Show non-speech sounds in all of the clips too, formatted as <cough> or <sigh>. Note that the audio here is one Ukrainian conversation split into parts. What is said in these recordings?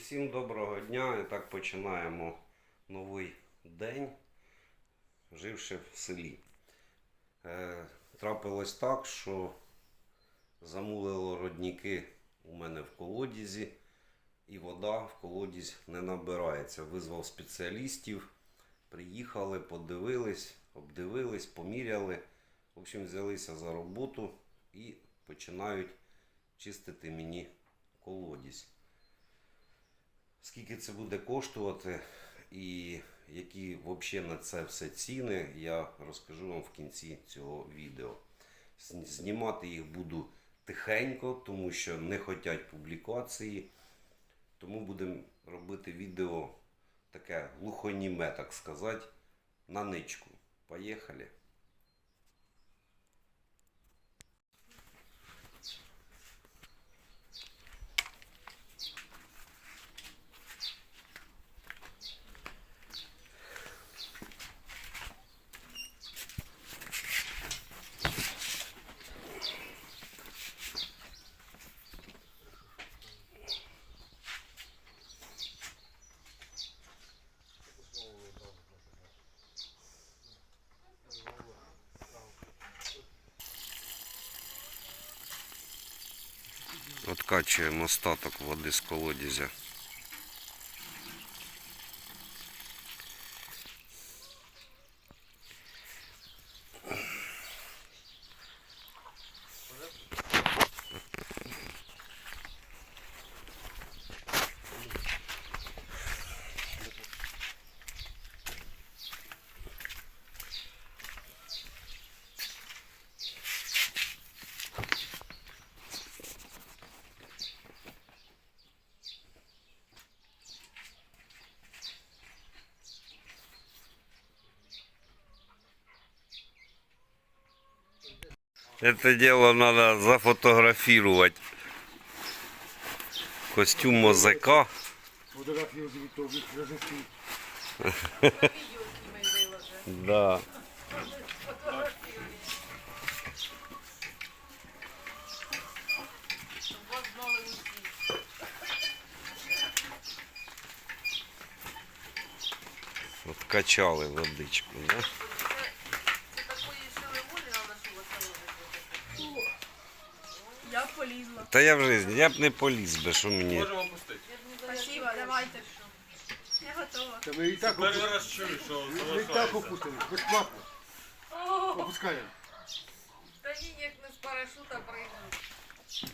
Усім доброго дня. І так починаємо новий день, живши в селі. Е, трапилось так, що замулило родники у мене в колодязі, і вода в колодязь не набирається. Визвав спеціалістів, приїхали, подивились, обдивились, поміряли. В общем, взялися за роботу і починають чистити мені колодязь. Скільки це буде коштувати і які взагалі на це все ціни, я розкажу вам в кінці цього відео. Знімати їх буду тихенько, тому що не хочуть публікації. Тому будемо робити відео таке глухоніме, так сказати, на ничку. Поїхали. Откачуємо остаток води з колодязя. Это дело надо зафотографировать. Костюм мозака. Фотографію звідти розісти. Да. Откачали водичку, да? Я полізла. Та я в житті, я б не поліз би, що мені. Можемо опустити. Спасибо, давайте. Я готова. Та ми і так, Перший раз чую, що ми і так залишається. опустили, безплатно. Опускаємо. Та ні, як не з парашута прийдуть.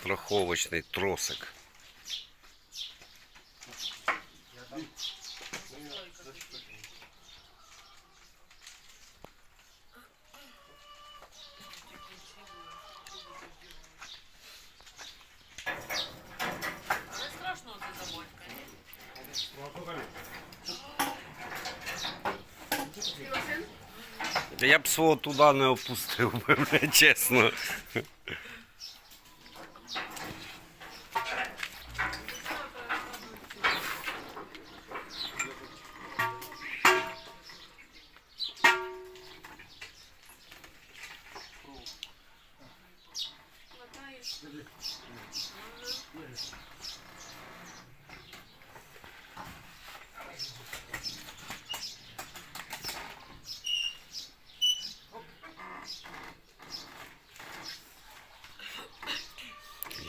Страховочний тросик. Я б свого туди не опустив би, <laughs> чесно.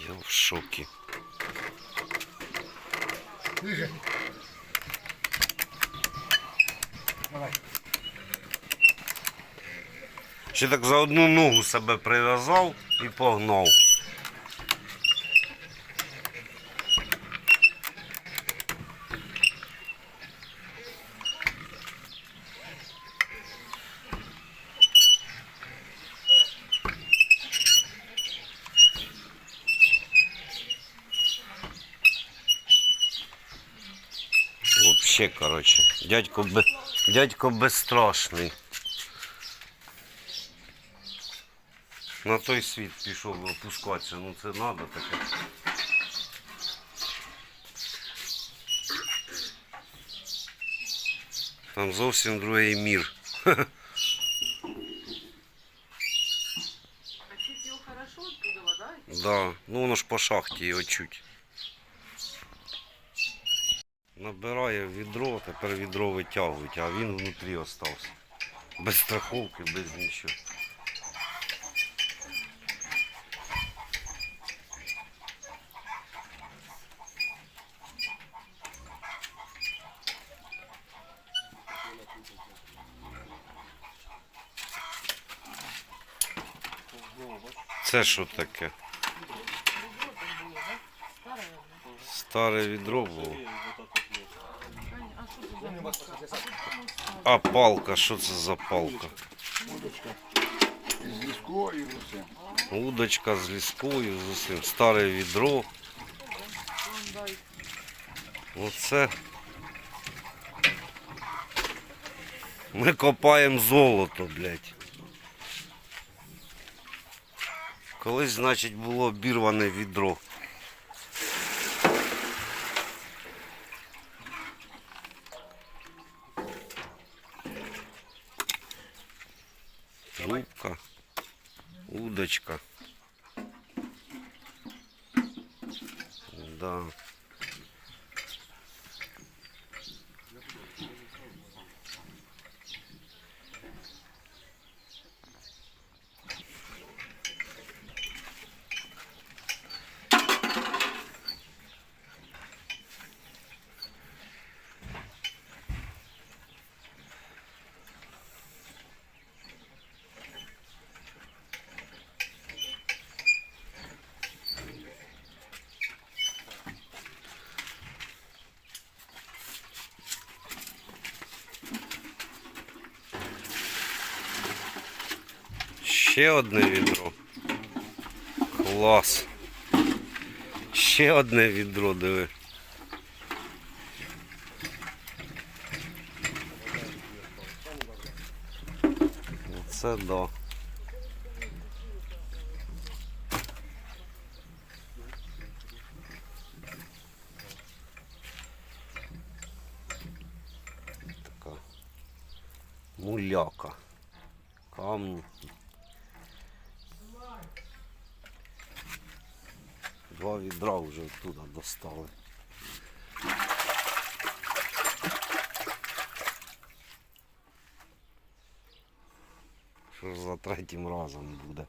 Я в шокі. Ще так за одну ногу себе прив'язав і погнав. Короче, дядько, бе... дядько безстрашний. На той світ пішов опускатися, ну це треба таке. Там зовсім другий мір. Да. Ну воно ж по шахті його чуть. Набирає відро, тепер відро витягують, а він внутрі остався. Без страховки, без нічого. Це що таке? Старе відро було. А палка, що це за палка? Удочка. З ліску і з усім. Удочка з ліскою, з усім. Старе відро. Оце. Ми копаємо золото, блядь. Колись, значить, було обірване відро. Рубка, удочка. Да. Ще одне відро. Клас. Ще одне відро, диви. Оце да. Достали. Що ж за третім разом буде?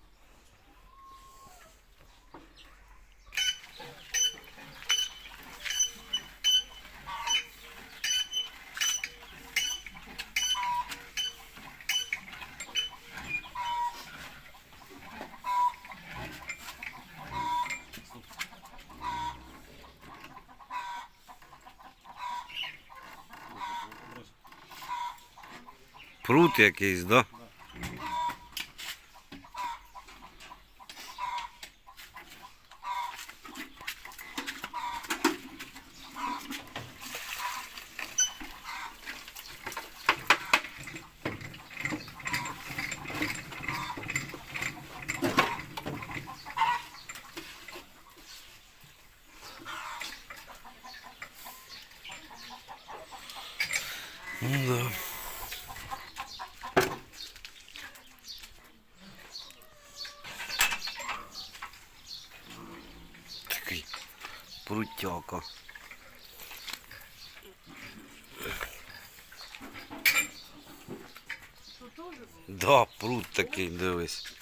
Прут якийсь, да? Ну да. Такий прутяка. Да, прут такий, дивись.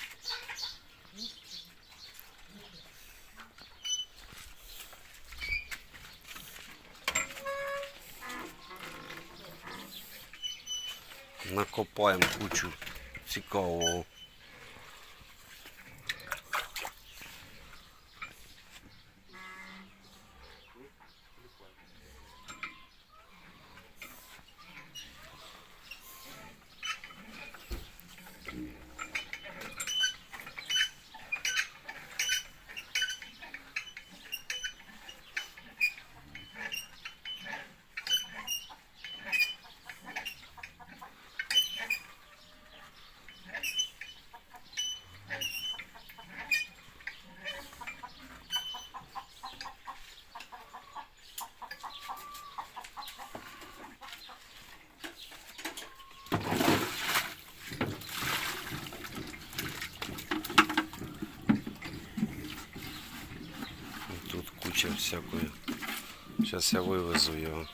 Накопаємо кучу цікавого. Всякую. Сейчас я вывезу его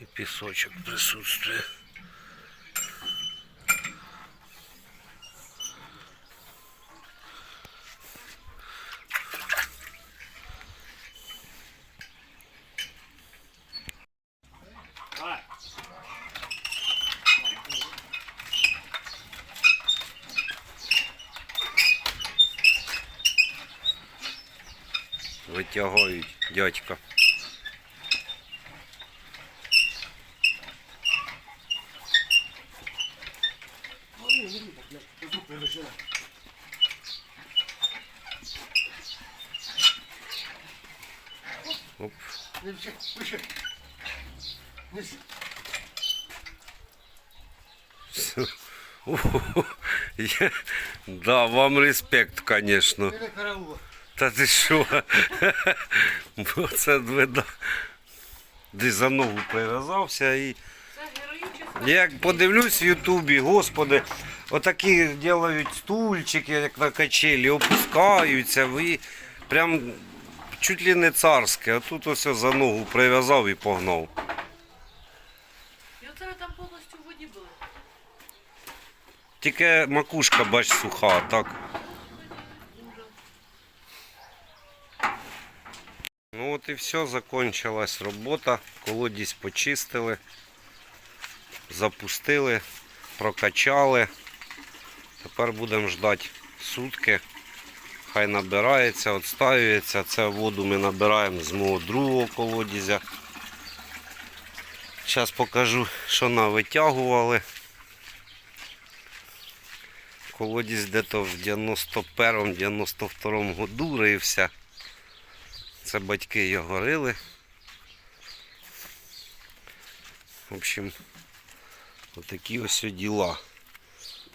и песочек присутствует. Дядька. Оп. <laughs> Я- Да, вам респект, конечно. Та ти що? Бо це видно. Десь за ногу прив'язався і. Як подивлюсь в Ютубі, господи, отакі роблять стульчики, як на качелі, опускаються, ви прям чуть ли не царське, а тут ось за ногу прив'язав і погнав. І оце ви там повністю в воді були. Тільки макушка, бач, суха, так. От і все, закончилась робота. Колодязь почистили, запустили, прокачали. Тепер будемо ждати сутки. Хай набирається, відстаюється. Це воду ми набираємо з мого другого колодязя. Зараз покажу, що навитягували. Колодязь де-то в 91-92 году рився. Це батьки його рили. В общем, отакі ось діла.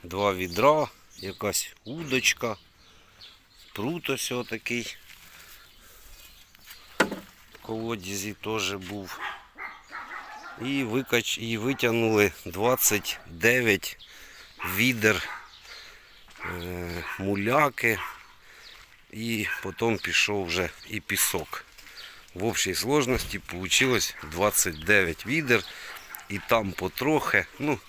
Два відра, якась удочка, прут ось отакий. В колодязі теж був. І, викач... і витягнули 29 відер е, муляки. І потім пішов вже і пісок. В общій сложності вийшло 29 відер. І там потрохи, ну,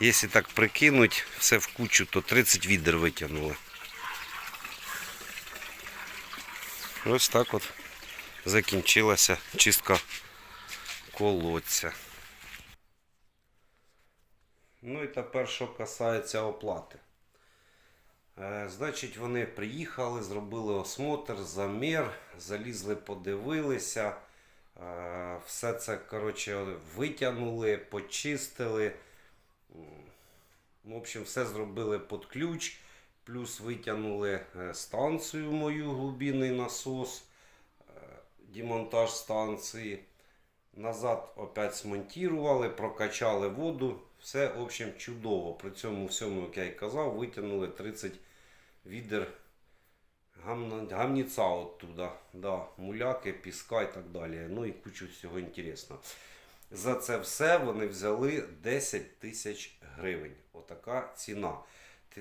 якщо так прикинуть, все в кучу, то 30 відер витягнули. Ось так от закінчилася чистка колодця. Ну і тепер, що касається оплати. Е, Значить, вони приїхали, зробили осмотр, замір, залізли, подивилися. Е, Все це коротше, витягнули, почистили. В общем, все зробили під ключ. Плюс витягнули е, станцію мою, глибинний насос, демонтаж станції. Назад опять смонтували, прокачали воду. Все, в общем, чудово. При цьому всьому, як я і казав, витягнули 30 відер гамніця оттуда. Да, муляки, піска і так далі. Ну і кучу всього інтересного. За це все вони взяли 10 тисяч гривень. Отака ціна.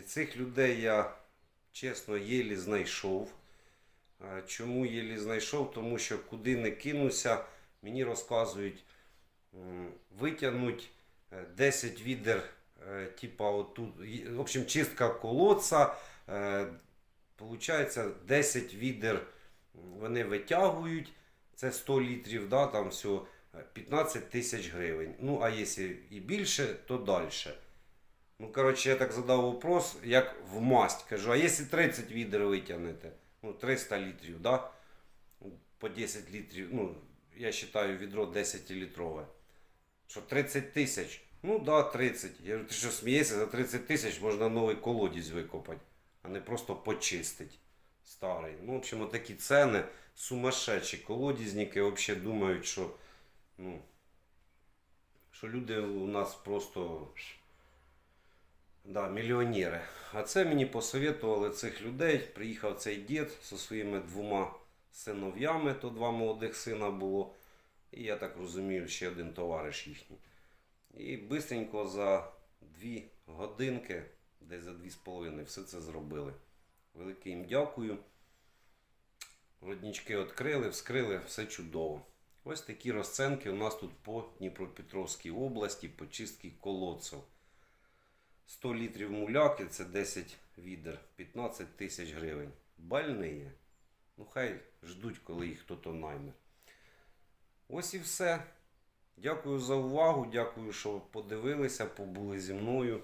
Цих людей я чесно єлі знайшов. Чому єлі знайшов? Тому що куди не кинуся, мені розказують, витягнуть е, 10 відер, е, типа отут, в общем, чистка колодця. Е, Получається 10 відер вони витягують, це 100 літрів, да, там все, е, 15 тисяч гривень. Ну, а якщо і більше, то далі. Ну, коротше, я так задав вопрос, як в масть. Кажу, а якщо 30 відер витягнете, ну, 300 літрів, да? по 10 літрів, ну, я вважаю відро 10 літрове. Що 30 тисяч? Ну да, 30. Я говорю, ти що смієшся, за 30 тисяч можна новий колодязь викопати, а не просто почистити старий. Ну, в общем, такі ціни сумасшедші. Колодязники взагалі думають, що, ну, що люди у нас просто да, мільйонери. А це мені посоветували цих людей. Приїхав цей дід зі своїми двома синов'ями, то два молодих сина було. І я так розумію, ще один товариш їхній. І бистренько за дві годинки, десь за дві з половиною, все це зробили. Велике їм дякую. Роднички відкрили, вскрили, все чудово. Ось такі розценки у нас тут по Дніпропетровській області по чистці колодців. 100 літрів муляки це 10 відер, 15 тисяч гривень. Бальниє. Ну хай ждуть, коли їх хто-то найме. Ось і все. Дякую за увагу. Дякую, що подивилися, побули зі мною.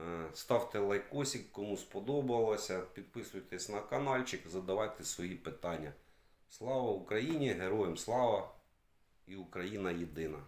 Е, Ставте лайкосик, кому сподобалося. Підписуйтесь на каналчик, задавайте свої питання. Слава Україні! Героям слава! І Україна єдина!